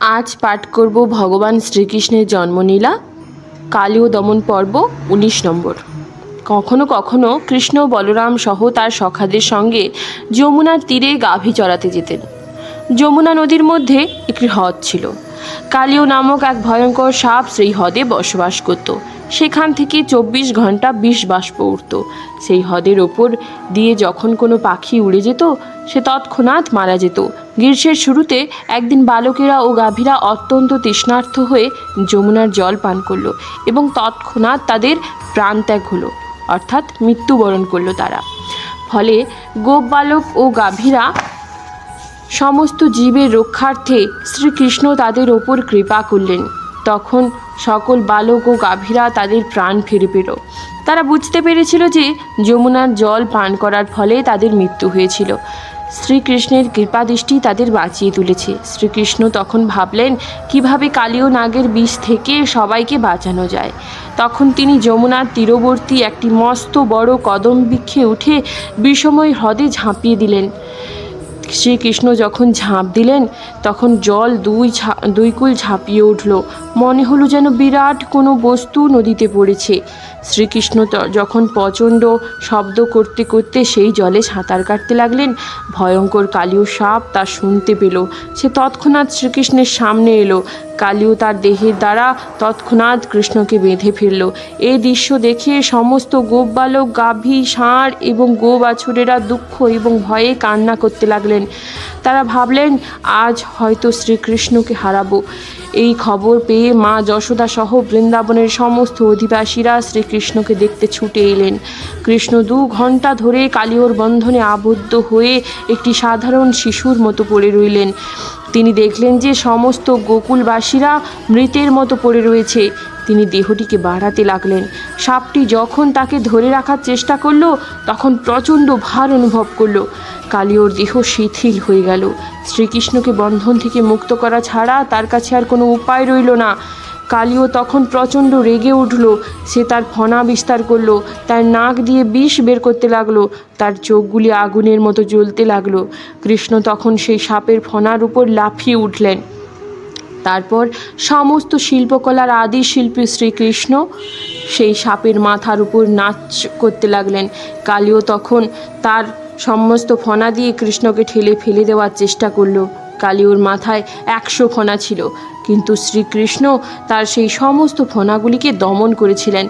আজ পাঠ করব ভগবান শ্রীকৃষ্ণের জন্মলীলা, কালীয় দমন পর্ব, উনিশ নম্বর। কখনো কখনো কৃষ্ণ বলরাম সহ তার সখাদের সঙ্গে যমুনার তীরে গাভী চড়াতে যেতেন। যমুনা নদীর মধ্যে একটি হ্রদ ছিল। কালীয় নামক এক ভয়ঙ্কর সাপ সেই হ্রদে বসবাস করত। সেখান থেকে চব্বিশ ঘণ্টা বিষ বাষ্প উঠত। সেই হ্রদের ওপর দিয়ে যখন কোনো পাখি উড়ে যেত, সে তৎক্ষণাৎ মারা যেত। গ্রীষ্মের শুরুতে একদিন বালকেরা ও গাভীরা অত্যন্ত তৃষ্ণার্থ হয়ে যমুনার জল পান করল এবং তৎক্ষণাৎ তাদের প্রাণত্যাগ হলো, অর্থাৎ মৃত্যুবরণ করল তারা। ফলে গোপ বালক ও গাভীরা সমস্ত জীবের রক্ষার্থে শ্রীকৃষ্ণ তাদের ওপর কৃপা করলেন। তখন সকল বালক ও গাভীরা তাদের প্রাণ ফিরে পেল। তারা বুঝতে পেরেছিল যে যমুনার জল পান করার ফলে তাদের মৃত্যু হয়েছিল। শ্রীকৃষ্ণের কৃপাদৃষ্টি তাদের বাঁচিয়ে তুলেছে। শ্রীকৃষ্ণ তখন ভাবলেন, কীভাবে কালীয় নাগের বিষ থেকে সবাইকে বাঁচানো যায়? তখন তিনি যমুনার তীরবর্তী একটি মস্ত বড় কদম বৃক্ষে উঠে বিষময় হ্রদে ঝাঁপিয়ে দিলেন। শ্রীকৃষ্ণ যখন ঝাঁপ দিলেন, তখন জল দুই দুই কুল ঝাঁপিয়ে উঠল। মনে হলো যেন বিরাট কোনো বস্তু নদীতে পড়েছে। শ্রীকৃষ্ণ যখন প্রচণ্ড শব্দ করতে করতে সেই জলে সাঁতার কাটতে লাগলেন, ভয়ঙ্কর কালীয় সাপ তা শুনতে পেল। সে তৎক্ষণাৎ শ্রীকৃষ্ণের সামনে এলো। কালীয় তার দেহের দ্বারা তৎক্ষণাৎ কৃষ্ণকে বেঁধে ফেলল। এই দৃশ্য দেখে সমস্ত গোপ বালক গাভী, ষাঁড় এবং গো বাছুরেরা দুঃখ এবং ভয়ে কান্না করতে লাগলেন। তারা ভাবলেন, আজ হয়তো শ্রীকৃষ্ণকে হারাবো। এই খবর পেয়ে মা যশোদা সহ বৃন্দাবনের সমস্ত অধিবাসীরা শ্রীকৃষ্ণকে দেখতে ছুটে এলেন। কৃষ্ণ দু ঘণ্টা ধরে কালিওর বন্ধনে আবদ্ধ হয়ে একটি সাধারণ শিশুর মতো পড়ে রইলেন। তিনি দেখলেন যে সমস্ত গোকুলবাসীরা মৃতের মতো পড়ে রয়েছে। তিনি দেহটিকে বাড়াতে লাগলেন। সাপটি যখন তাকে ধরে রাখার চেষ্টা করল, তখন প্রচণ্ড ভার অনুভব করল। কালিওর দেহ শিথিল হয়ে গেল। শ্রীকৃষ্ণকে বন্ধন থেকে মুক্ত করা ছাড়া তার কাছে আর কোনো উপায় রইল না। কালীও তখন প্রচণ্ড রেগে উঠল। সে তার ফনা বিস্তার করল, তার নাক দিয়ে বিষ বের করতে লাগল, তার চোখগুলি আগুনের মতো জ্বলতে লাগল। কৃষ্ণ তখন সেই সাপের ফনার উপর লাফিয়ে উঠলেন। তারপর সমস্ত শিল্পকলার আদি শিল্পী শ্রীকৃষ্ণ সেই সাপের মাথার উপর নাচ করতে লাগলেন। কালীও তখন তার সমস্ত ফনা দিয়ে কৃষ্ণকে ঠেলে ফেলে দেওয়ার চেষ্টা করল। কালীয়র মাথায় একশো ফনা ছিল। কিন্তু শ্রীকৃষ্ণ তার সেই সমস্ত ফনাগুলিকে দমন করেছিলেন।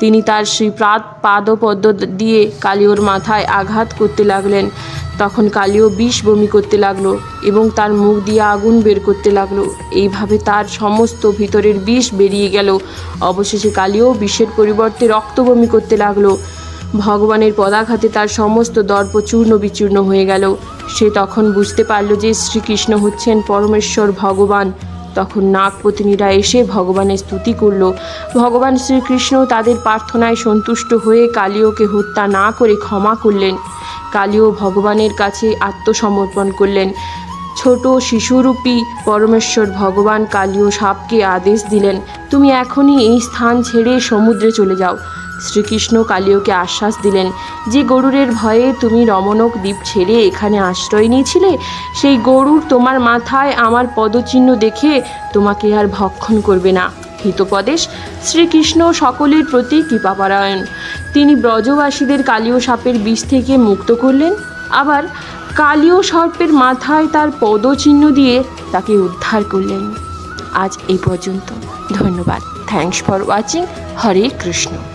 তিনি তার সেই প্রাত পাদপদ্ম দিয়ে কালীয়র মাথায় আঘাত করতে লাগলেন। তখন কালীয় বিষ বমি করতে লাগল এবং তার মুখ দিয়ে আগুন বের করতে লাগল। এইভাবে তার সমস্ত ভিতরের বিষ বেরিয়ে গেল। অবশেষে কালীয় বিষের পরিবর্তে রক্ত বমি করতে লাগল। ভগবানের পদাঘাতে তার সমস্ত দর্প চূর্ণ বিচূর্ণ হয়ে গেল। সে তখন বুঝতে পারল যে শ্রীকৃষ্ণ হচ্ছেন পরমেশ্বর ভগবান। তখন নাগপত্নীরা এসে ভগবানের স্তুতি করল। ভগবান শ্রীকৃষ্ণ তাদের প্রার্থনায় সন্তুষ্ট হয়ে কালীয়কে হত্যা না করে ক্ষমা করলেন। কালীয় ভগবানের কাছে আত্মসমর্পণ করলেন। ছোট শিশুরূপী পরমেশ্বর ভগবান কালীয় সাপকে আদেশ দিলেন, তুমি এখনই এই স্থান ছেড়ে সমুদ্রে চলে যাও। শ্রীকৃষ্ণ কালীয়কে আশ্বাস দিলেন, যে গরুরের ভয়ে তুমি রমণক দ্বীপ ছেড়ে এখানে আশ্রয় নিয়েছিলে, সেই গরুর তোমার মাথায় আমার পদচিহ্ন দেখে তোমাকে আর ভক্ষণ করবে না। হিতোপদেশ, শ্রীকৃষ্ণ সকলের প্রতি কৃপাপারায়ণ। তিনি ব্রজবাসীদের কালীয় সাপের বিষ থেকে মুক্ত করলেন। আবার কালীয় সর্পের মাথায় তার পদচিহ্ন দিয়ে তাকে উদ্ধার করলেন। আজ এই পর্যন্ত। ধন্যবাদ। Thanks for watching Hare Krishna.